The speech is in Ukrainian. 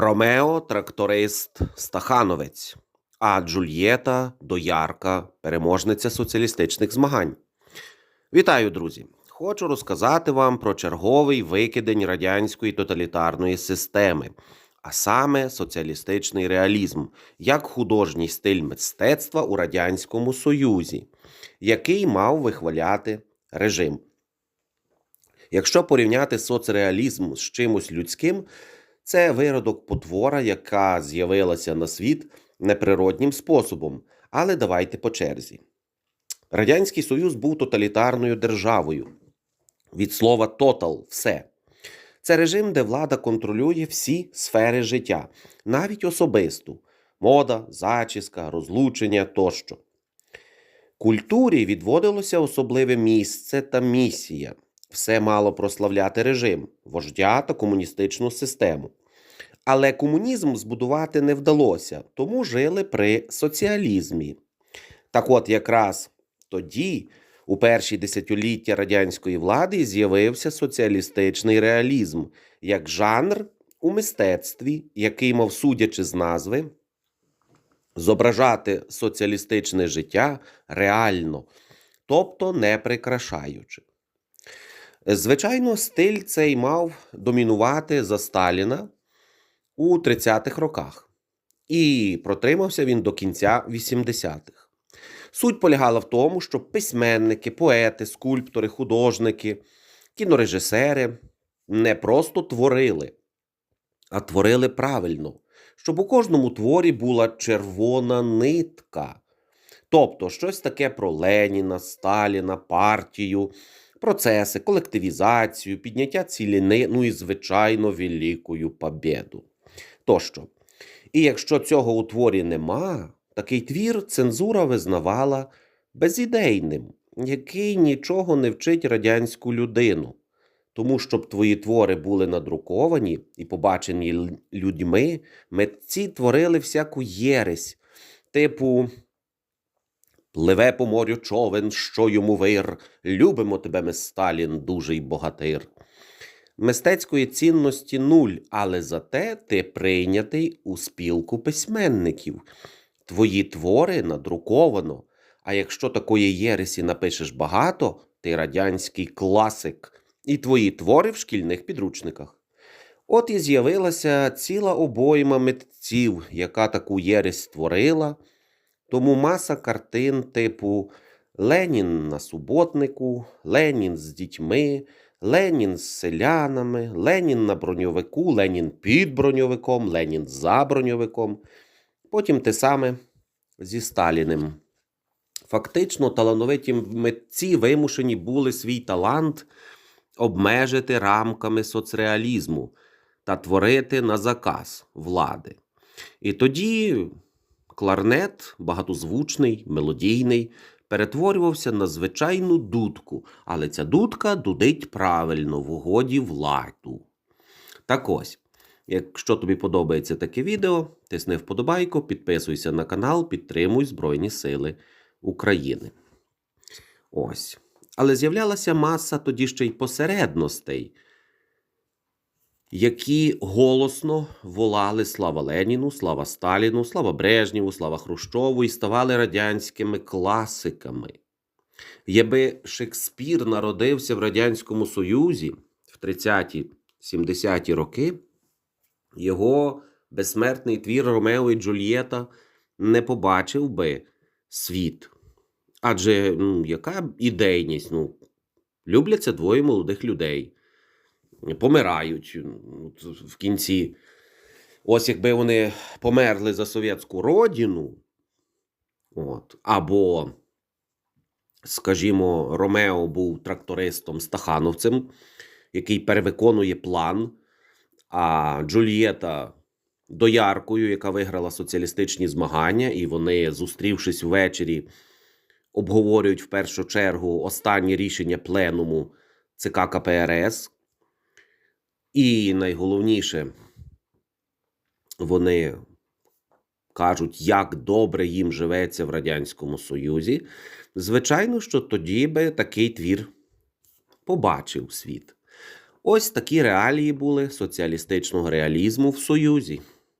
Ромео тракторист Стахановець, а Джульєта доярка, переможниця соціалістичних змагань. Вітаю, друзі! Хочу розказати вам про черговий викидень радянської тоталітарної системи, а саме соціалістичний реалізм, як художній стиль мистецтва у Радянському Союзі, який мав вихваляти режим. Якщо порівняти соцреалізм з чимось людським, це виродок потвора, яка з'явилася на світ неприроднім способом. Але давайте по черзі. Радянський Союз був тоталітарною державою. Від слова тотал все. Це режим, де влада контролює всі сфери життя, навіть особисту мода, зачіска, розлучення тощо. Культурі відводилося особливе місце та місія. Все мало прославляти режим, вождя та комуністичну систему. Але комунізм збудувати не вдалося, тому жили при соціалізмі. Так от, якраз тоді, у перші десятиліття радянської влади, з'явився соціалістичний реалізм як жанр у мистецтві, який мав, судячи з назви, зображати соціалістичне життя реально, тобто не прикрашаючи. Звичайно, стиль цей мав домінувати за Сталіна у 30-х роках, і протримався він до кінця 80-х. Суть полягала в тому, що письменники, поети, скульптори, художники, кінорежисери не просто творили, а творили правильно, щоб у кожному творі була червона нитка. Тобто щось таке про Леніна, Сталіна, партію, процеси, колективізацію, підняття ціліни, ну і, звичайно, великою побєду. Тощо. І якщо цього у творі нема, такий твір цензура визнавала безідейним, який нічого не вчить радянську людину. Тому, щоб твої твори були надруковані і побачені людьми, митці творили всяку єресь, типу Пливе по морю човен, що йому вир, любимо тебе, ми Сталін, дужий богатир. Мистецької цінності нуль, але зате ти прийнятий у спілку письменників. Твої твори надруковано. А якщо такої єресі напишеш багато, ти радянський класик, і твої твори в шкільних підручниках. От і з'явилася ціла обойма митців, яка таку єресь створила. Тому маса картин типу Ленін на суботнику, Ленін з дітьми, Ленін з селянами, Ленін на броньовику, Ленін під броньовиком, Ленін за броньовиком. Потім те саме зі Сталіним. Фактично, талановиті митці вимушені були свій талант обмежити рамками соцреалізму та творити на заказ влади. І тоді кларнет, багатозвучний, мелодійний, перетворювався на звичайну дудку, але ця дудка дудить правильно в угоді владу. Так ось, якщо тобі подобається таке відео, тисни вподобайку, підписуйся на канал, підтримуй Збройні Сили України. Ось. Але з'являлася маса тоді ще й посередностей, які голосно волали слава Леніну, слава Сталіну, слава Брежнєву, слава Хрущову і ставали радянськими класиками. Якби Шекспір народився в Радянському Союзі в 30-ті, 70-ті роки, його безсмертний твір Ромео і Джульєта не побачив би світ. Адже ну, яка ідейність? Ну, любляться двоє молодих людей помирають ну, в кінці. Ось якби вони померли за совєтську родину, от, або, скажімо, Ромео був трактористом стахановцем, який перевиконує план, а Джульєта дояркою, яка виграла соціалістичні змагання, і вони, зустрівшись ввечері, обговорюють в першу чергу останнє рішення пленуму ЦК КПРС. І найголовніше, вони кажуть, як добре їм живеться в Радянському Союзі. Звичайно, що тоді би такий твір побачив світ. Ось такі реалії були соціалістичного реалізму в Союзі.